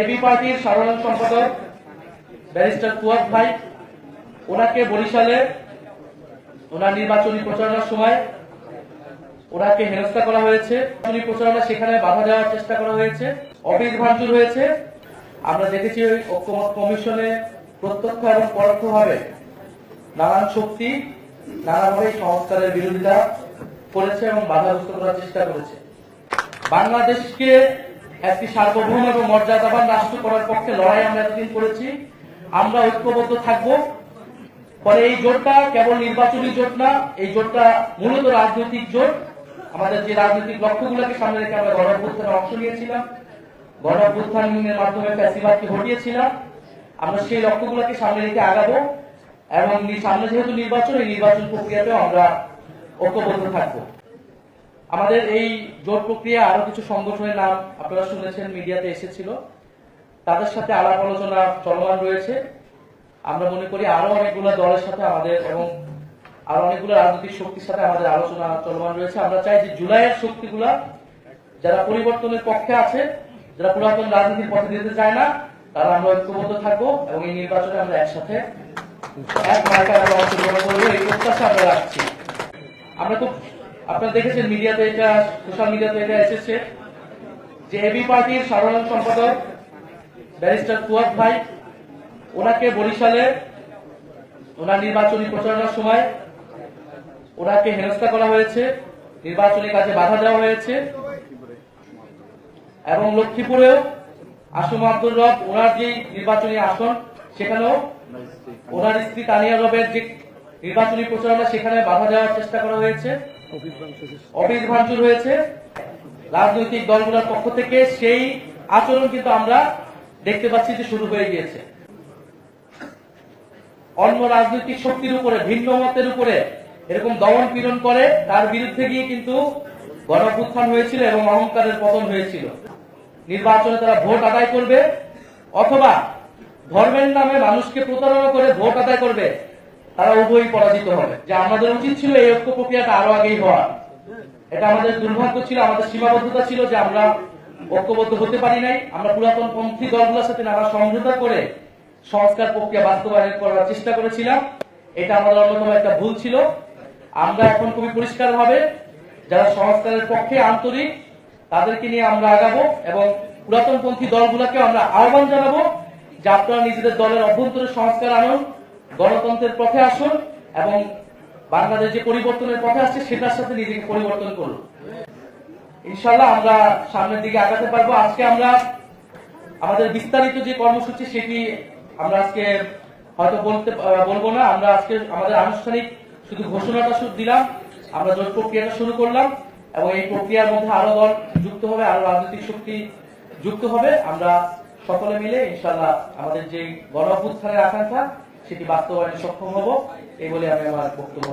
AB পার্টির সাধারণ সম্পাদক ব্যারিস্টার ফুয়াদ ভাই। ওনাকে বরিশালে ওনার নির্বাচনী প্রচারণার সময় ওনাকে হেনস্থা করা হয়েছে। নির্বাচনী প্রচারণা সেখানে বাধা দেওয়ার চেষ্টা করা হয়েছে। অফিস ভাঙচুর হয়েছে। আমরা দেখেছি ওই ঐক্যমত কমিশনে প্রত্যক্ষ এবং পরোক্ষভাবে নানান শক্তি, নানাভাবে সংস্কারের বিরোধিতা করেছে এবং বাধাগ্রস্ত করার চেষ্টা করেছে। বাংলাদেশকে একটি সার্বভৌম এবং মর্যাদাবান রাষ্ট্র করার পক্ষে লড়াই আমরা এতদিন করেছি। আমরা ঐক্যবদ্ধ থাকব। ফলে এই জোটটা কেবল নির্বাচনী জোট না, এই জোটটা মূলত রাজনৈতিক জোট। আমাদের যে রাজনৈতিক লক্ষ্যগুলোকে সামনে রেখে আমরা গণঅভ্যুত্থানে অংশ নিয়েছিলাম। গণঅভ্যুত্থানের মাধ্যমে ফ্যাসিবাদকে ঘটিয়েছিলাম। আমরা সেই লক্ষ্যগুলোকে সামনে রেখে আগাবো এবং সামনে যেহেতু নির্বাচন, এই নির্বাচন প্রক্রিয়াতেও আমরা ঐক্যবদ্ধ থাকব। আমাদের এই জোট প্রক্রিয়া আরও কিছু সংগঠনের নাম আপনারা শুনেছেন, মিডিয়াতে এসেছিল। তাদের সাথে আলাপ আলোচনা চলমান রয়েছে। আমরা মনে করি আরও অনেকগুলো দলের সাথে আমাদের এবং আরও অনেকগুলো রাজনৈতিক শক্তির সাথে আমাদের আলোচনা চলমান রয়েছে। আমরা চাই যে জুলাইয়ের শক্তিগুলা যারা পরিবর্তনের পক্ষে আছে, যারা পুরাতন রাজনীতির পথে দিতে চায় না, তারা আমরা ঐক্যবদ্ধ থাকব এবং এই নির্বাচনে আমরা একসাথে এক মার্কায় আমরা অংশগ্রহণ করব। এই প্রত্যাশা আমরা রাখছি। আমরা খুব আপনারা দেখেছেন মিডিয়াতে এটা, সোশ্যাল মিডিয়াতে এটা এসেছে যে এবি পার্টির সাধারণ সম্পাদক ব্যারিস্টার ফুয়াদ ভাই, ওনাকে বরিশালে ওনার নির্বাচনী প্রচারণার সময় ওনাকে হেনস্থা করা হয়েছে, নির্বাচনী কাজে বাধা দেওয়া হয়েছে এবং লক্ষ্মীপুরেও আসম আব্দুর রব, ওনার যে নির্বাচনী আসন, সেখানেও ওনার স্ত্রী তানিয়া রবের যে নির্বাচনী প্রচারণা, সেখানে বাধা দেওয়ার চেষ্টা করা হয়েছে। অফিস ভাঙচুর হয়েছে। রাজনৈতিক দলগুলোর পক্ষ থেকে সেই আচরণ কিন্তু আমরা দেখতে পাচ্ছি যে শুরু হয়ে গিয়েছে। অন্য রাজনৈতিক শক্তির উপরে, ভিন্ন মতের উপরে এরকম দমন পীড়ন করে, তার বিরুদ্ধে গিয়ে কিন্তু গণপুত্থান হয়েছিল এবং অহংকারের পতন হয়েছিল। নির্বাচনে তারা ভোট আদায় করবে, অথবা ধর্মের নামে মানুষকে প্রতারণা করে ভোট আদায় করবে। তারা উভয়ই পরাজিত হবে। যে আমাদের উচিত ছিল এই ঐক্য প্রক্রিয়াটা আরও আগেই হওয়া। এটা আমাদের দুর্ভাগ্য ছিল, আমাদের সীমাবদ্ধতা ছিল যে আমরা ঐক্যবদ্ধ হতে পারি নাই। আমরা পুরাতন পন্থী দলগুলোর সাথে নানা সমঝোতা করে সংস্কার প্রক্রিয়া বাস্তবায়ন করার চেষ্টা করেছিলাম। এটা আমাদের অন্যতম একটা ভুল ছিল। আমরা এখন খুবই পরিষ্কার ভাবে যারা সংস্কারের পক্ষে আন্তরিক, তাদেরকে নিয়ে আমরা আগাবো এবং পুরাতন পন্থী দলগুলোকে আমরা আহ্বান জানাব যে আপনারা নিজেদের দলের অভ্যন্তরে সংস্কার আনুন। গণতন্ত্রের পথে আসুন এবং বাংলাদেশ যে পরিবর্তনের পথে আসছে, সেটার সাথে নিজেকে পরিবর্তন করুন। ইনশাল্লাহ আমরা সামনের দিকে আগাতে পারব। আজকে আমরা আমাদের বিস্তারিত যে কর্মসূচি, সেটি আমরা আজকে হয়তো বলতে বলব না। আমরা আজকে আমাদের আনুষ্ঠানিক শুধু ঘোষণাটা শুধু দিলাম। আমরা জোট প্রক্রিয়াটা শুরু করলাম এবং এই প্রক্রিয়ার মধ্যে আরও দল যুক্ত হবে, আরও রাজনৈতিক শক্তি যুক্ত হবে। আমরা সকলে মিলে ইনশাল্লাহ আমাদের যে গণ আকাঙ্ক্ষা সেটি বাস্তবায়নে সক্ষম হব এই বলে আমি আমার বক্তব্য